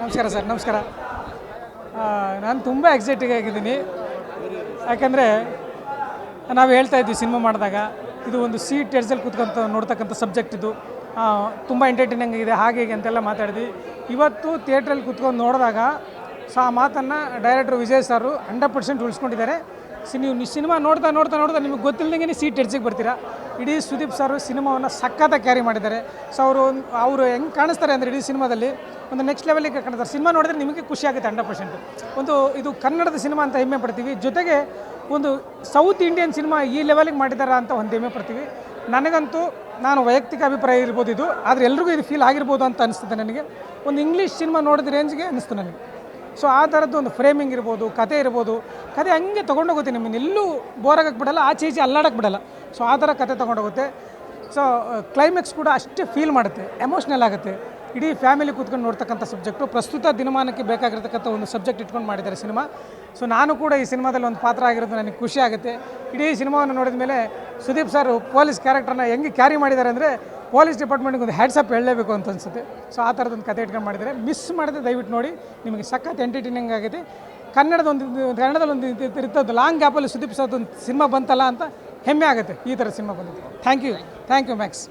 ನಮಸ್ಕಾರ ಸರ್, ನಮಸ್ಕಾರ. ನಾನು ತುಂಬ ಎಕ್ಸೈಟಿಂಗ್ ಆಗಿದ್ದೀನಿ. ಯಾಕಂದರೆ ನಾವು ಹೇಳ್ತಾ ಇದ್ವಿ ಸಿನಿಮಾ ಮಾಡಿದಾಗ, ಇದು ಒಂದು ಸೀಟ್ ಎಡ್ಸಲ್ಲಿ ಕೂತ್ಕೊಂತ ನೋಡ್ತಕ್ಕಂಥ ಸಬ್ಜೆಕ್ಟ್ ಇದು. ತುಂಬ ಎಂಟರ್ಟೈನಿಂಗ್ ಆಗಿದೆ, ಹಾಗೆ ಹೀಗೆ ಅಂತೆಲ್ಲ ಮಾತಾಡಿದ್ವಿ. ಇವತ್ತು ಥಿಯೇಟ್ರಲ್ಲಿ ಕೂತ್ಕೊಂಡು ನೋಡಿದಾಗ, ಸೊ ಆ ಮಾತನ್ನು director Vijay sir hundred percent ಉಳಿಸ್ಕೊಂಡಿದ್ದಾರೆ. C, ನೀವು ಸಿನಿಮಾ ನೋಡ್ತಾ ನೋಡ್ತಾ ನೋಡ್ತಾ ನಿಮಗೆ ಗೊತ್ತಿಲ್ಲದಂಗೆ ಸೀಟ್ ಎಡ್ಜಿಗೆ ಬರ್ತೀರಾ? ಇಡೀ ಸುದೀಪ್ ಸರ್ ಸಿನಿಮಾವನ್ನು ಸಖತ್ತಾಗಿ ಕ್ಯಾರಿ ಮಾಡಿದ್ದಾರೆ. ಸೊ ಅವರು ಅವರು ಹೆಂಗೆ ಕಾಣಿಸ್ತಾರೆ ಅಂದರೆ ಇಡೀ ಸಿನಿಮಾದಲ್ಲಿ ಒಂದು ನೆಕ್ಸ್ಟ್ ಲೆವೆಲಿಗೆ ಕಾಣ್ತಾರೆ. ಸಿನಿಮಾ ನೋಡಿದ್ರೆ ನಿಮಗೆ ಖುಷಿ ಆಗುತ್ತೆ ಹಂಡ್ರೆಡ್ ಪರ್ಸೆಂಟ್ ಒಂದು ಇದು ಕನ್ನಡದ ಸಿನಿಮಾ ಅಂತ ಹೆಮ್ಮೆ ಪಡ್ತೀವಿ. ಜೊತೆಗೆ ಒಂದು ಸೌತ್ ಇಂಡಿಯನ್ ಸಿನಿಮಾ ಈ ಲೆವೆಲಿಗೆ ಮಾಡಿದಾರ ಅಂತ ಒಂದು ಹೆಮ್ಮೆ ಪಡ್ತೀವಿ. ನನಗಂತೂ ನಾನು ವೈಯಕ್ತಿಕ ಅಭಿಪ್ರಾಯ ಇರ್ಬೋದು ಇದು. ಆದರೆ ಎಲ್ರಿಗೂ ಇದು ಫೀಲ್ ಆಗಿರ್ಬೋದು ಅಂತ ಅನಿಸ್ತದೆ ನನಗೆ. ಒಂದು ಇಂಗ್ಲೀಷ್ ಸಿನಿಮಾ ನೋಡಿದ ರೇಂಜ್ಗೆ ಅನಿಸ್ತು ನನಗೆ. ಸೊ ಆ ಥರದ್ದು ಒಂದು ಫ್ರೇಮಿಂಗ್ ಇರ್ಬೋದು, ಕತೆ ಇರ್ಬೋದು ಕತೆ ಹಂಗೆ ತೊಗೊಂಡೋಗುತ್ತೆ ನಿಮ್ಮನ್ನು. ಎಲ್ಲೂ ಬೋರಾಗಕ್ಕೆ ಬಿಡಲ್ಲ, ಆಚೆ ಈಚೆ ಅಲ್ಲಾಡಕ್ಕೆ ಬಿಡಲ್ಲ. ಸೊ ಆ ಥರ ಕತೆ ತೊಗೊಂಡೋಗುತ್ತೆ. ಸೊ ಕ್ಲೈಮ್ಯಾಕ್ಸ್ ಕೂಡ ಅಷ್ಟೇ ಫೀಲ್ ಮಾಡುತ್ತೆ ಎಮೋಷ್ನಲ್ ಆಗುತ್ತೆ. ಇಡೀ ಫ್ಯಾಮಿಲಿ ಕೂತ್ಕೊಂಡು ನೋಡ್ತಕ್ಕಂಥ ಸಬ್ಜೆಕ್ಟು ಪ್ರಸ್ತುತ ದಿನಮಾನಕ್ಕೆ ಬೇಕಾಗಿರ್ತಕ್ಕಂಥ ಒಂದು ಸಬ್ಜೆಕ್ಟ್ ಇಟ್ಕೊಂಡು ಮಾಡಿದ್ದಾರೆ ಸಿನಿಮಾ ಸೊ ನಾನು ಕೂಡ ಈ ಸಿನಿಮಾದಲ್ಲಿ ಒಂದು ಪಾತ್ರ ಆಗಿರೋದು ನನಗೆ ಖುಷಿ ಆಗುತ್ತೆ. ಇಡೀ ಸಿನಿಮಾವನ್ನು ನೋಡಿದ ಮೇಲೆ ಸುದೀಪ್ ಸರ್ ಪೊಲೀಸ್ ಕ್ಯಾರೆಕ್ಟರ್ನ ಹೆಂಗೆ ಕ್ಯಾರಿ ಮಾಡಿದ್ದಾರೆ ಅಂದರೆ ಪೊಲೀಸ್ ಡಿಪಾರ್ಟ್ಮೆಂಟ್ಗೆ ಒಂದು ಹ್ಯಾಡ್ಸಪ್ ಹೇಳಲೇಬೇಕು ಅಂತ ಅನ್ಸುತ್ತೆ. ಸೊ ಆ ಥರದೊಂದು ಕತೆ ಇಟ್ಕೊಂಡು ಮಾಡಿದ್ದಾರೆ. ಮಿಸ್ ಮಾಡಿದ್ರೆ ದಯವಿಟ್ಟು ನೋಡಿ, ನಿಮಗೆ ಸಖತ್ ಎಂಟರ್ಟೈನಿಂಗ್ ಆಗಿದೆ. ಕನ್ನಡದ ಒಂದು ಕನ್ನಡದಲ್ಲಿ ಒಂದು ಇರ್ತದ್ದು ಲಾಂಗ್ ಗ್ಯಾಪಲ್ಲಿ ಸುದೀಪ್ ಸರ್ ಸಿನಿಮಾ ಬಂತಲ್ಲ ಅಂತ ಹೆಮ್ಮೆ ಆಗುತ್ತೆ. ಈ ಥರ ಸಿನಿಮಾ ಬಂದಿದೆ thank you thank you Max